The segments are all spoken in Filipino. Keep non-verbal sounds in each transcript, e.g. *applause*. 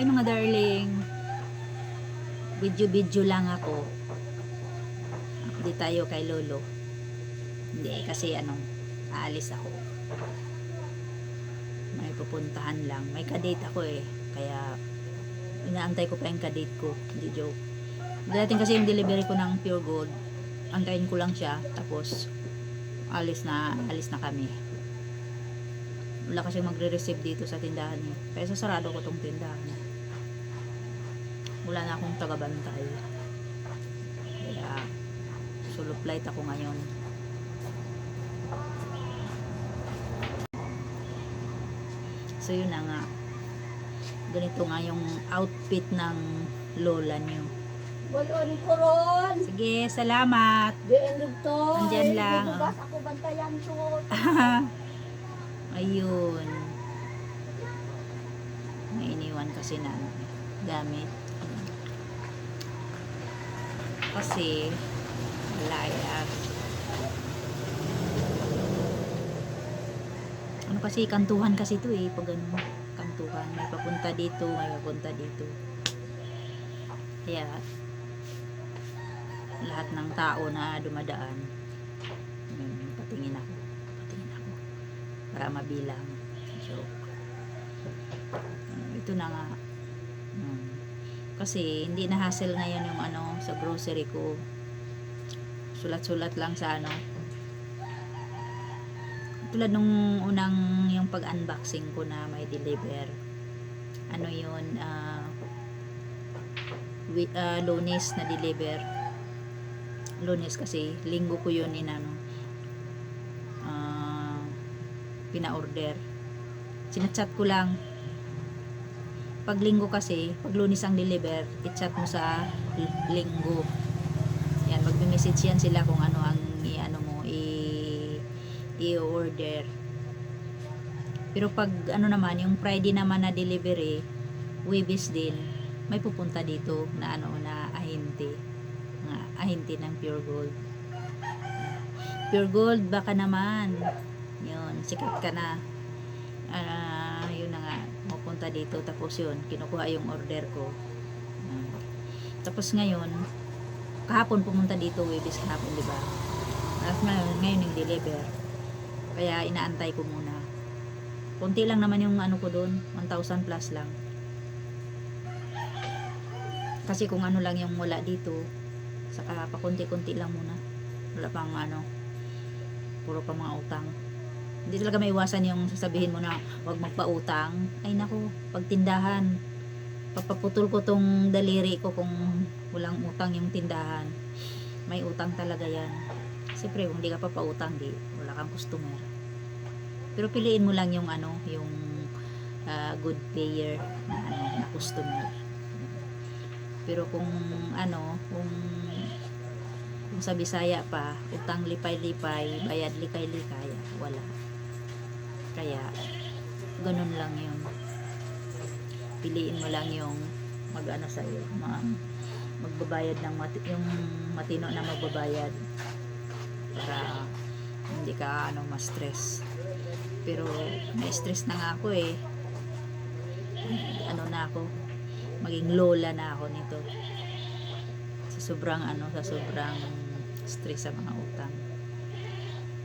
Hi mga darling. Video-video lang ako. Hindi tayo kay Lolo. Hindi, kasi ano, aalis ako. May pupuntahan lang. May kadate ako eh. Kaya, inaantay ko pa yung kadate ko. Hindi joke. Dating kasi yung delivery ko ng pure gold. Antayin ko lang siya. Tapos, alis na, alis na kami. Wala kasi magre-receive dito sa tindahan eh. Kaya sasarado ko tong tindahan. Wala na akong taga-bantay. Kaya, solo flight ako ngayon. So yun na nga. Ganito nga yung outfit ng lola niyo. Walon ko ron. Sige, salamat. Di endog to. Andyan lang, Bukas ako bantayan to. *laughs* Ayun. May iniwan kasi na ano, gamit. Kasi, layas. Ano kasi, kantuhan kasi ito eh. Pag ano, kantuhan. May papunta dito, may papunta dito. Kaya, lahat ng tao na dumadaan, yun, patingin ako. Patingin ako para mabilang. Joke. Ito na nga. Kasi hindi na hassle ngayon yung ano sa grocery ko. Sulat-sulat lang sa ano. Tulad nung unang yung pag-unboxing ko na may deliver. Ano yun, ah wi- ah, lunes na deliver. Lunes kasi, linggo ko yun inano. Ah, pina-order. Sinachat ko lang. Pag linggo kasi, pag lunes ang deliver, i-chat mo sa linggo. Yan, magme-message yan sila kung ano ang i-ano mo, i-order. Pero pag ano naman, yung Friday naman na delivery, Webis din, may pupunta dito na ano na ahente. Nga, ahente ng pure gold. Pure gold, baka naman. Yun, sikat ka na. Nga, pupunta dito. Tapos yun, kinukuha yung order ko. Tapos ngayon, kahapon pumunta dito, Webis kahapon, di ba? Tapos ngayon, ngayon yung deliver. Kaya inaantay ko muna. Kunti lang naman yung ano ko doon, 1,000 plus lang. Kasi kung ano lang yung wala dito, saka pakunti-kunti lang muna. Wala pang ano, puro pa mga utang. Hindi talaga may iwasan yung sasabihin mo na huwag magpautang. Ay nako, pagtindahan, papaputol ko tong daliri ko kung walang utang yung tindahan. May utang talaga yan. Siyempre, kung hindi ka pa pautang, di, wala kang customer. Pero piliin mo lang yung ano, yung ah, good payer na ano, na customer. Pero kung ano, kung kung sa Bisaya pa, utang lipay-lipay, bayad likay-likay, wala. Kaya, ganun lang yun. Piliin mo lang yung mag-ano sa'yo, ma magbabayad ng mati- yung matino na magbabayad para hindi ka ano ma-stress. Pero na-stress na nga ako eh. Ano na ako, maging lola na ako nito sa sobrang ano sa sobrang stress sa mga utang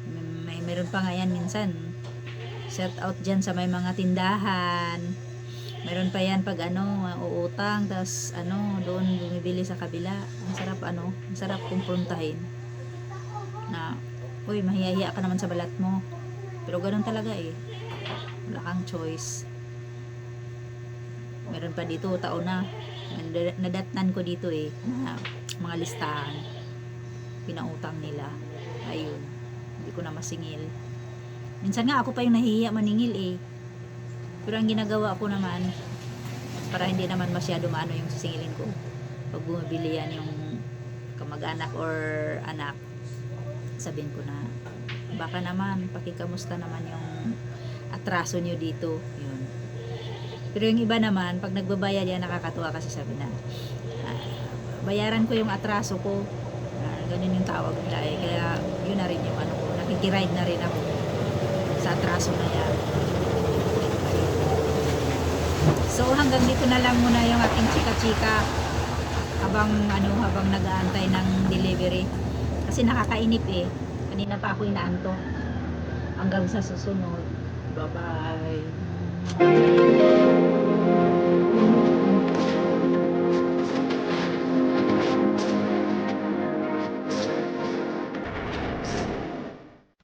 may, may meron pa nga yan minsan shout out dyan sa may mga tindahan. Meron pa yan pag ano uutang tas ano doon bumibili sa kabila. Ang sarap ano ang sarap kumprontahin na uy mahihiya ka naman sa balat mo. Pero ganun talaga eh. Wala kang choice. Meron pa dito taon na. Nad- nadatnan ko dito eh na mga listahan. Pinautang nila. Ayun. Hindi ko na masingil minsan nga ako pa yung nahihiya maningil eh pero ang ginagawa ko naman para hindi naman masyado maano yung sisingilin ko pag bumibili yan yung kamag-anak or anak sabihin ko na baka naman pakikamusta naman yung atraso nyo dito yun pero yung iba naman, pag nagbabayad yan, nakakatuwa kasi sabi na, ah, bayaran ko yung atraso ko. Ah, ganun yung tawag nila eh. Kaya yun na rin yung ano ko, nakikiride na rin ako sa atraso na yan. So hanggang dito na lang muna yung ating chika-chika habang ano habang nag-aantay ng delivery. Kasi nakakainip eh. Kanina pa ako inaanto. Hanggang sa susunod. Bye-bye.